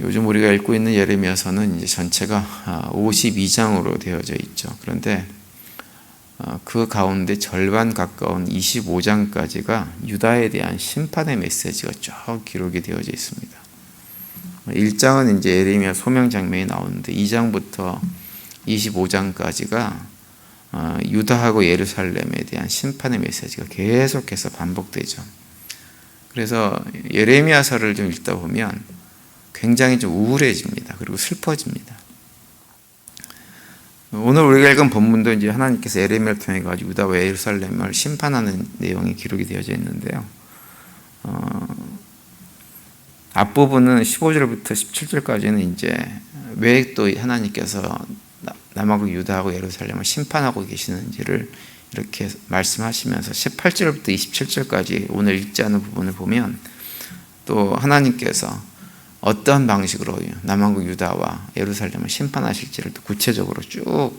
요즘 우리가 읽고 있는 예레미야서는 이제 전체가 52장으로 되어져 있죠. 그런데 어, 그 가운데 절반 가까운 25장까지가 유다에 대한 심판의 메시지가 쭉 기록이 되어져 있습니다. 1장은 이제 예레미야 소명 장면이 나오는데 2장부터 25장까지가 어, 유다하고 예루살렘에 대한 심판의 메시지가 계속해서 반복되죠. 그래서 예레미야서를 좀 읽다 보면 굉장히 좀 우울해집니다. 그리고 슬퍼집니다. 오늘 우리가 읽은 본문도 이제 하나님께서 예레미야를 통해 가지고 유다 와 예루살렘을 심판하는 내용이 기록이 되어져 있는데요. 어, 앞부분은 15절부터 17절까지는 이제 왜 또 하나님께서 남하고 유다하고 예루살렘을 심판하고 계시는지를 이렇게 말씀하시면서 18절부터 27절까지 오늘 읽지 않은 부분을 보면 또 하나님께서 어떠한 방식으로 남한국 유다와 예루살렘을 심판하실지를 또 구체적으로 쭉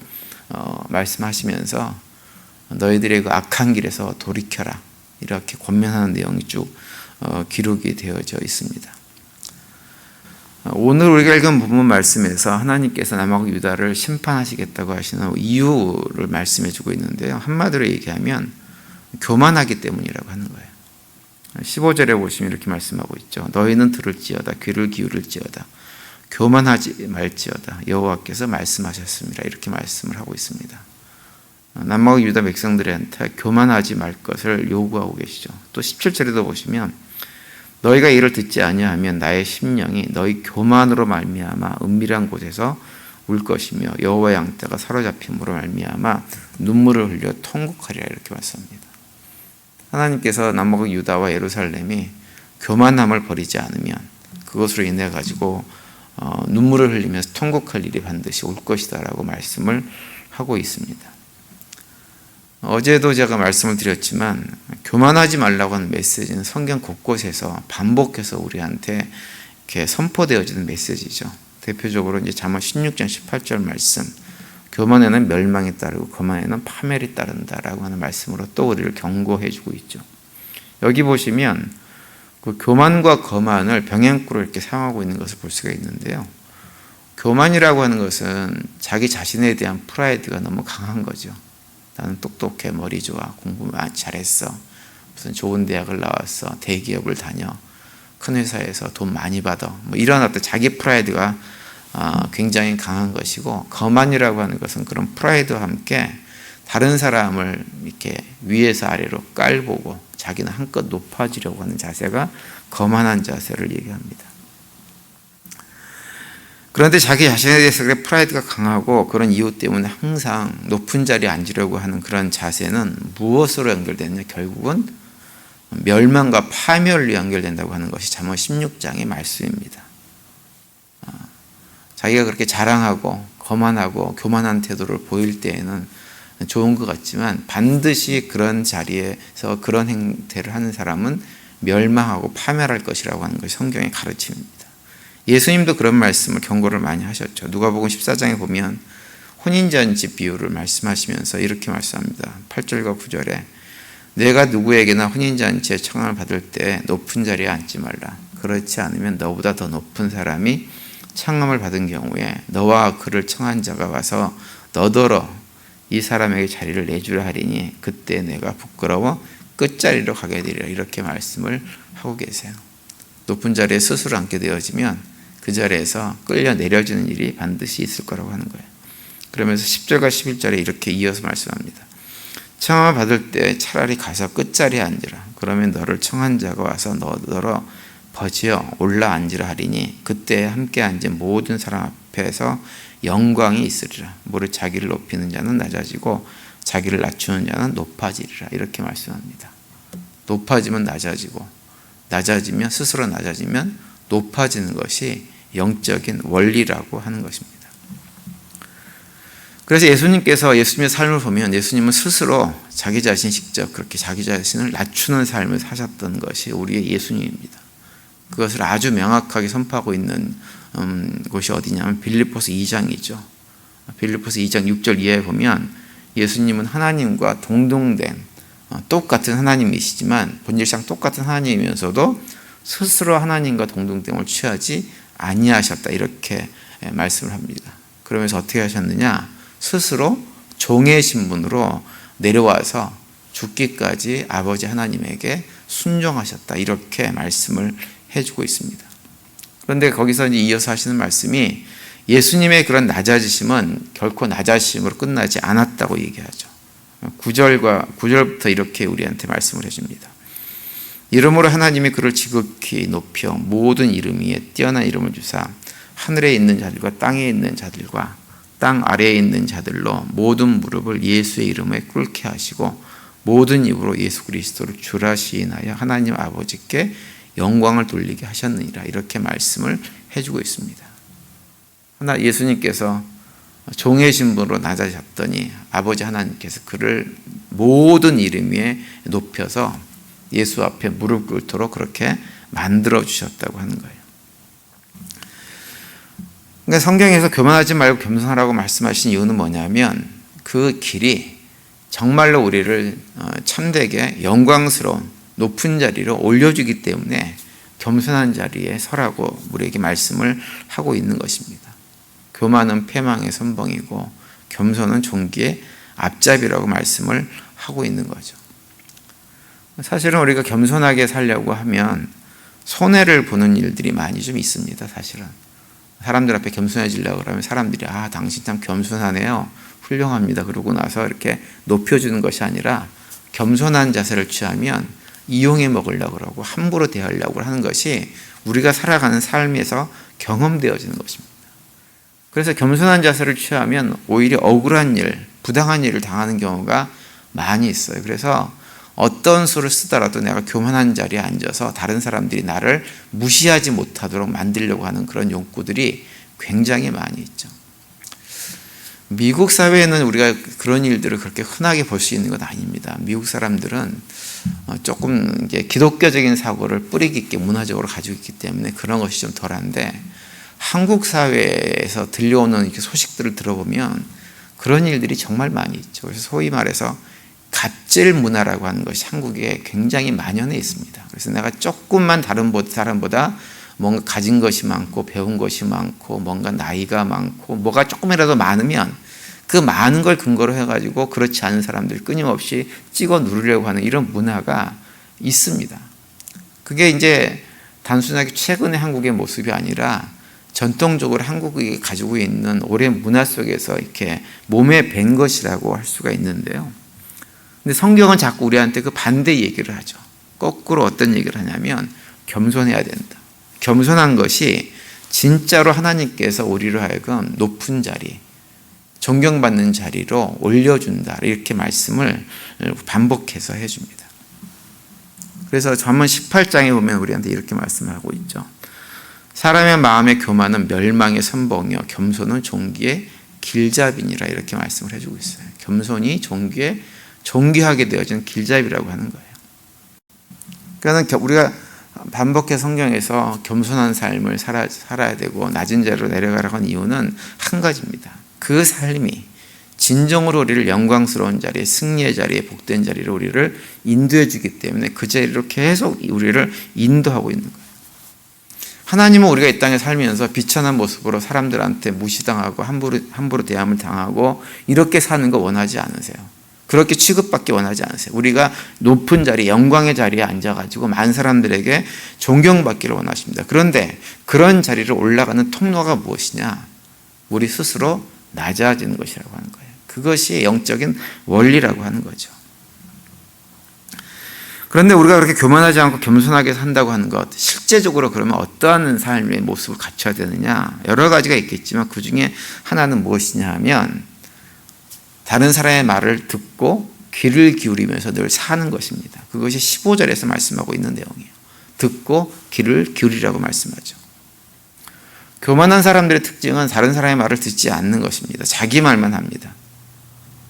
어, 말씀하시면서 너희들의 그 악한 길에서 돌이켜라 이렇게 권면하는 내용이 쭉 어, 기록이 되어져 있습니다. 오늘 우리가 읽은 부분 말씀에서 하나님께서 남하고 유다를 심판하시겠다고 하시는 이유를 말씀해 주고 있는데요. 한마디로 얘기하면 교만하기 때문이라고 하는 거예요. 15절에 보시면 이렇게 말씀하고 있죠. 너희는 들을지어다 귀를 기울일지어다 교만하지 말지어다 여호와께서 말씀하셨습니다. 이렇게 말씀을 하고 있습니다. 남마고 유다 백성들한테 교만하지 말 것을 요구하고 계시죠. 또 17절에도 보시면 너희가 이를 듣지 아니하면 나의 심령이 너희 교만으로 말미암아 은밀한 곳에서 울 것이며 여호와 양떼가 사로잡힘으로 말미암아 눈물을 흘려 통곡하리라 이렇게 말씀합니다. 하나님께서 남북 유다와 예루살렘이 교만함을 버리지 않으면 그것으로 인해 가지고 어, 눈물을 흘리면서 통곡할 일이 반드시 올 것이다라고 말씀을 하고 있습니다. 어제도 제가 말씀을 드렸지만 교만하지 말라고 하는 메시지는 성경 곳곳에서 반복해서 우리한테 이렇게 선포되어지는 메시지죠. 대표적으로 이제 잠언 16장 18절 말씀 교만에는 멸망이 따르고 거만에는 파멸이 따른다라고 하는 말씀으로 또 우리를 경고해 주고 있죠. 여기 보시면 그 교만과 거만을 병행구로 이렇게 사용하고 있는 것을 볼 수가 있는데요. 교만이라고 하는 것은 자기 자신에 대한 프라이드가 너무 강한 거죠. 나는 똑똑해, 머리 좋아, 공부 잘했어, 무슨 좋은 대학을 나왔어, 대기업을 다녀, 큰 회사에서 돈 많이 받아, 뭐 이런 어떤 자기 프라이드가 어, 굉장히 강한 것이고 거만이라고 하는 것은 그런 프라이드와 함께 다른 사람을 이렇게 위에서 아래로 깔보고 자기는 한껏 높아지려고 하는 자세가 거만한 자세를 얘기합니다. 그런데 자기 자신에 대해서 프라이드가 강하고 그런 이유 때문에 항상 높은 자리에 앉으려고 하는 그런 자세는 무엇으로 연결되느냐 결국은 멸망과 파멸로 연결된다고 하는 것이 잠언 16장의 말씀입니다. 자기가 그렇게 자랑하고 거만하고 교만한 태도를 보일 때에는 좋은 것 같지만 반드시 그런 자리에서 그런 행태를 하는 사람은 멸망하고 파멸할 것이라고 하는 것이 성경의 가르침입니다. 예수님도 그런 말씀을 경고를 많이 하셨죠. 누가복음 14장에 보면 혼인잔치 비유를 말씀하시면서 이렇게 말씀합니다. 8절과 9절에 내가 누구에게나 혼인잔치에 청함을 받을 때 높은 자리에 앉지 말라. 그렇지 않으면 너보다 더 높은 사람이 청함을 받은 경우에 너와 그를 청한 자가 와서 너더러 이 사람에게 자리를 내주려 하리니 그때 내가 부끄러워 끝자리로 가게 되리라 이렇게 말씀을 하고 계세요. 높은 자리에 스스로 앉게 되어지면 그 자리에서 끌려 내려지는 일이 반드시 있을 거라고 하는 거예요. 그러면서 10절과 11절에 이렇게 이어서 말씀합니다. 청함을 받을 때 차라리 가서 끝자리에 앉으라. 그러면 너를 청한 자가 와서 너더러 버지어 올라 앉으라 하리니 그때 함께 앉은 모든 사람 앞에서 영광이 있으리라. 무릇 자기를 높이는 자는 낮아지고 자기를 낮추는 자는 높아지리라. 이렇게 말씀합니다. 높아지면 낮아지고 낮아지면 스스로 낮아지면 높아지는 것이 영적인 원리라고 하는 것입니다. 그래서 예수님께서 예수님의 삶을 보면 예수님은 스스로 자기 자신 직접 그렇게 자기 자신을 낮추는 삶을 사셨던 것이 우리의 예수님입니다. 그것을 아주 명확하게 선포하고 있는 음, 곳이 어디냐면 빌립보스 2장이죠. 빌립보스 2장 6절 이하에 보면 예수님은 하나님과 동동된 어, 똑같은 하나님이시지만 본질상 똑같은 하나님이면서도 스스로 하나님과 동동됨을 취하지 아니하셨다 이렇게 예, 말씀을 합니다. 그러면서 어떻게 하셨느냐? 스스로 종의 신분으로 내려와서 죽기까지 아버지 하나님에게 순종하셨다 이렇게 말씀을 해주고 있습니다. 그런데 거기서 이제 이어서 하시는 말씀이 예수님의 그런 낮아지심은 결코 낮아지심으로 끝나지 않았다고 얘기하죠. 9절과 9절부터 이렇게 우리한테 말씀을 해줍니다. 이름으로 하나님이 그를 지극히 높여 모든 이름 위에 뛰어난 이름을 주사 하늘에 있는 자들과 땅에 있는 자들과 땅 아래에 있는 자들로 모든 무릎을 예수의 이름에 꿇게 하시고 모든 입으로 예수 그리스도를 주라 시인하여 하나님 아버지께 영광을 돌리게 하셨느니라 이렇게 말씀을 해주고 있습니다. 하나 예수님께서 종의 신분으로 낮아졌더니 아버지 하나님께서 그를 모든 이름 위에 높여서 예수 앞에 무릎 꿇도록 그렇게 만들어 주셨다고 하는 거예요. 그러니까 성경에서 교만하지 말고 겸손하라고 말씀하신 이유는 뭐냐면 그 길이 정말로 우리를 어, 참되게 영광스러운 높은 자리로 올려주기 때문에 겸손한 자리에 서라고 우리에게 말씀을 하고 있는 것입니다. 교만은 패망의 선봉이고 겸손은 종기의 앞잡이라고 말씀을 하고 있는 거죠. 사실은 우리가 겸손하게 살려고 하면 손해를 보는 일들이 많이 좀 있습니다. 사실은 사람들 앞에 겸손해지려고 그러면 사람들이 아 당신 참 겸손하네요, 훌륭합니다. 그러고 나서 이렇게 높여주는 것이 아니라 겸손한 자세를 취하면 이용해 먹으려고 그러고 함부로 대하려고 하는 것이 우리가 살아가는 삶에서 경험되어지는 것입니다. 그래서 겸손한 자세를 취하면 오히려 억울한 일, 부당한 일을 당하는 경우가 많이 있어요. 그래서 어떤 수를 쓰더라도 내가 교만한 자리에 앉아서 다른 사람들이 나를 무시하지 못하도록 만들려고 하는 그런 욕구들이 굉장히 많이 있죠. 미국 사회에는 우리가 그런 일들을 그렇게 흔하게 볼 수 있는 건 아닙니다. 미국 사람들은 어, 조금 기독교적인 사고를 뿌리 깊게 문화적으로 가지고 있기 때문에 그런 것이 좀 덜한데 한국 사회에서 들려오는 소식들을 들어보면 그런 일들이 정말 많이 있죠. 그래서 소위 말해서 갑질 문화라고 하는 것이 한국에 굉장히 만연해 있습니다. 그래서 내가 조금만 다른 사람보다 뭔가 가진 것이 많고 배운 것이 많고 뭔가 나이가 많고 뭐가 조금이라도 많으면 그 많은 걸 근거로 해가지고 그렇지 않은 사람들 끊임없이 찍어 누르려고 하는 이런 문화가 있습니다. 그게 이제 단순하게 최근의 한국의 모습이 아니라 전통적으로 한국이 가지고 있는 오랜 문화 속에서 이렇게 몸에 밴 것이라고 할 수가 있는데요. 근데 성경은 자꾸 우리한테 그 반대 얘기를 하죠. 거꾸로 어떤 얘기를 하냐면 겸손해야 된다. 겸손한 것이 진짜로 하나님께서 우리를 하여금 높은 자리, 존경받는 자리로 올려준다. 이렇게 말씀을 반복해서 해줍니다. 그래서 전문 18장에 보면 우리한테 이렇게 말씀하고 있죠. 사람의 마음의 교만은 멸망의 선봉이요 겸손은 종기의 길잡이니라 이렇게 말씀을 해주고 있어요. 겸손이 종기의 존귀하게 되어진 길잡이라고 하는 거예요. 그러니까 우리가 반복해 성경에서 겸손한 삶을 살아, 살아야 되고 낮은 자리로 내려가라고 하는 이유는 한 가지입니다. 그 삶이 진정으로 우리를 영광스러운 자리에 승리의 자리에 복된 자리로 우리를 인도해 주기 때문에 그 자리로 계속 우리를 인도하고 있는 거예요. 하나님은 우리가 이 땅에 살면서 비천한 모습으로 사람들한테 무시당하고 함부로 함부로 대함을 당하고 이렇게 사는 거 원하지 않으세요. 그렇게 취급받기 원하지 않으세요. 우리가 높은 자리, 영광의 자리에 앉아가지고 많은 사람들에게 존경받기를 원하십니다. 그런데 그런 자리를 올라가는 통로가 무엇이냐? 우리 스스로 낮아지는 것이라고 하는 거예요. 그것이 영적인 원리라고 하는 거죠. 그런데 우리가 그렇게 교만하지 않고 겸손하게 산다고 하는 것, 실제적으로 그러면 어떠한 삶의 모습을 갖춰야 되느냐? 여러 가지가 있겠지만 그 중에 하나는 무엇이냐 하면 다른 사람의 말을 듣고 귀를 기울이면서 늘 사는 것입니다. 그것이 15절에서 말씀하고 있는 내용이에요. 듣고 귀를 기울이라고 말씀하죠. 교만한 사람들의 특징은 다른 사람의 말을 듣지 않는 것입니다. 자기 말만 합니다.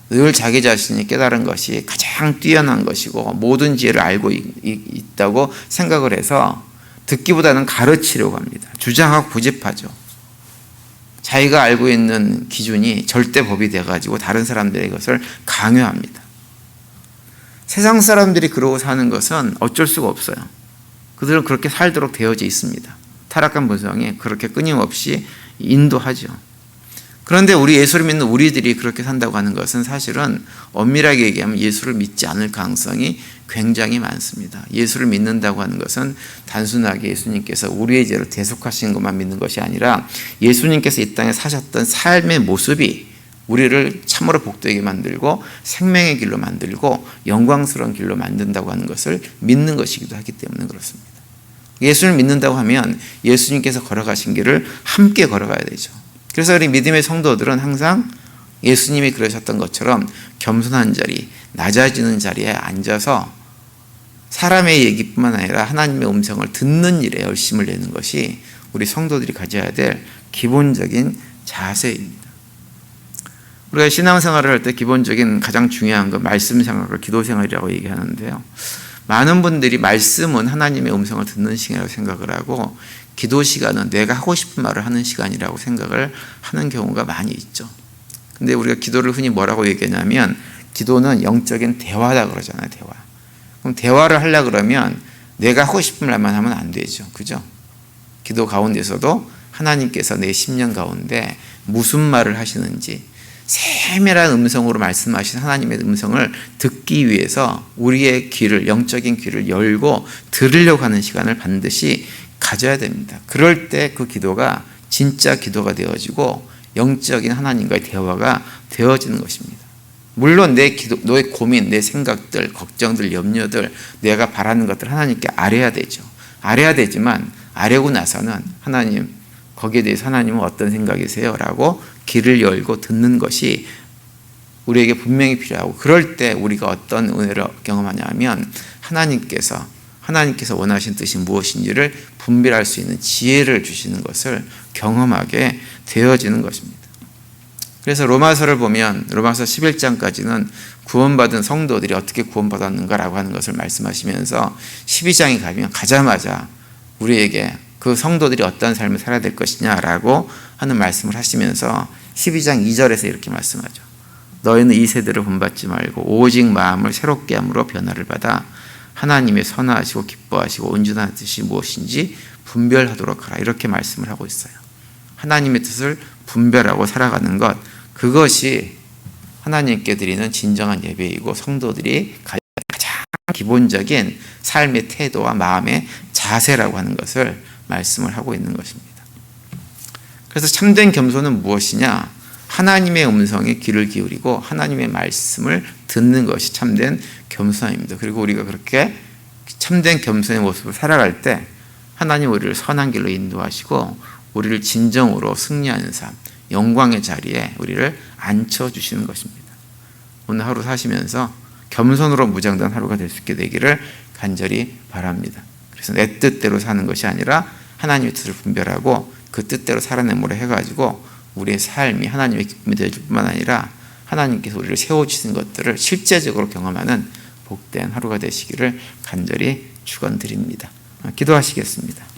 늘 자기 자신이 깨달은 것이 가장 뛰어난 것이고 모든 지혜를 알고 있다고 생각을 해서 듣기보다는 가르치려고 합니다. 주장하고 고집하죠. 자기가 알고 있는 기준이 절대 법이 돼가지고 다른 사람들의 것을 강요합니다. 세상 사람들이 그러고 사는 것은 어쩔 수가 없어요. 그들은 그렇게 살도록 되어져 있습니다. 타락한 본성이 그렇게 끊임없이 인도하죠. 그런데 우리 예수를 믿는 우리들이 그렇게 산다고 하는 것은 사실은 엄밀하게 얘기하면 예수를 믿지 않을 가능성이 굉장히 많습니다. 예수를 믿는다고 하는 것은 단순하게 예수님께서 우리의 죄를 대속하신 것만 믿는 것이 아니라 예수님께서 이 땅에 사셨던 삶의 모습이 우리를 참으로 복되게 만들고 생명의 길로 만들고 영광스러운 길로 만든다고 하는 것을 믿는 것이기도 하기 때문에 그렇습니다. 예수를 믿는다고 하면 예수님께서 걸어가신 길을 함께 걸어가야 되죠. 그래서 우리 믿음의 성도들은 항상 예수님이 그러셨던 것처럼 겸손한 자리, 낮아지는 자리에 앉아서 사람의 얘기뿐만 아니라 하나님의 음성을 듣는 일에 열심을 내는 것이 우리 성도들이 가져야 될 기본적인 자세입니다. 우리가 신앙생활을 할 때 기본적인 가장 중요한 건 말씀 생활과 기도 생활이라고 얘기하는데요. 많은 분들이 말씀은 하나님의 음성을 듣는 시간이라고 생각을 하고 기도 시간은 내가 하고 싶은 말을 하는 시간이라고 생각을 하는 경우가 많이 있죠. 근데 우리가 기도를 흔히 뭐라고 얘기하냐면 기도는 영적인 대화다 그러잖아요, 대화. 그럼 대화를 하려 그러면 내가 하고 싶은 말만 하면 안 되죠. 그죠? 기도 가운데서도 하나님께서 내 심령 가운데 무슨 말을 하시는지 세밀한 음성으로 말씀하신 하나님의 음성을 듣기 위해서 우리의 귀를 영적인 귀를 열고 들으려고 하는 시간을 반드시 가져야 됩니다. 그럴 때 그 기도가 진짜 기도가 되어지고 영적인 하나님과의 대화가 되어지는 것입니다. 물론 내 기도, 너의 고민, 내 생각들, 걱정들, 염려들, 내가 바라는 것들 하나님께 아뢰야 되죠. 아뢰야 되지만 아뢰고 나서는 하나님 거기에 대해서 하나님은 어떤 생각이세요? 라고 귀를 열고 듣는 것이 우리에게 분명히 필요하고 그럴 때 우리가 어떤 은혜를 경험하냐면 하나님께서 하나님께서 원하신 뜻이 무엇인지를 분별할 수 있는 지혜를 주시는 것을 경험하게 되어지는 것입니다. 그래서 로마서를 보면 로마서 11장까지는 구원받은 성도들이 어떻게 구원받았는가라고 하는 것을 말씀하시면서 12장에 가면 가자마자 우리에게 그 성도들이 어떤 삶을 살아야 될 것이냐라고 하는 말씀을 하시면서 12장 2절에서 이렇게 말씀하죠. 너희는 이 세대를 본받지 말고 오직 마음을 새롭게 함으로 변화를 받아 하나님의 선하시고 기뻐하시고 온전한 뜻이 무엇인지 분별하도록 하라. 이렇게 말씀을 하고 있어요. 하나님의 뜻을 분별하고 살아가는 것 그것이 하나님께 드리는 진정한 예배이고 성도들이 가장 기본적인 삶의 태도와 마음의 자세라고 하는 것을 말씀을 하고 있는 것입니다. 그래서 참된 겸손은 무엇이냐? 하나님의 음성에 귀를 기울이고 하나님의 말씀을 듣는 것이 참된 겸손입니다. 그리고 우리가 그렇게 참된 겸손의 모습을 살아갈 때 하나님 우리를 선한 길로 인도하시고 우리를 진정으로 승리하는 삶, 영광의 자리에 우리를 앉혀 주시는 것입니다. 오늘 하루 사시면서 겸손으로 무장된 하루가 될 수 있게 되기를 간절히 바랍니다. 그래서 내 뜻대로 사는 것이 아니라 하나님의 뜻을 분별하고 그 뜻대로 살아내므로 해가지고 우리의 삶이 하나님의 기쁨이 되어줄 뿐만 아니라 하나님께서 우리를 세워주신 것들을 실제적으로 경험하는 복된 하루가 되시기를 간절히 축원드립니다. 기도하시겠습니다.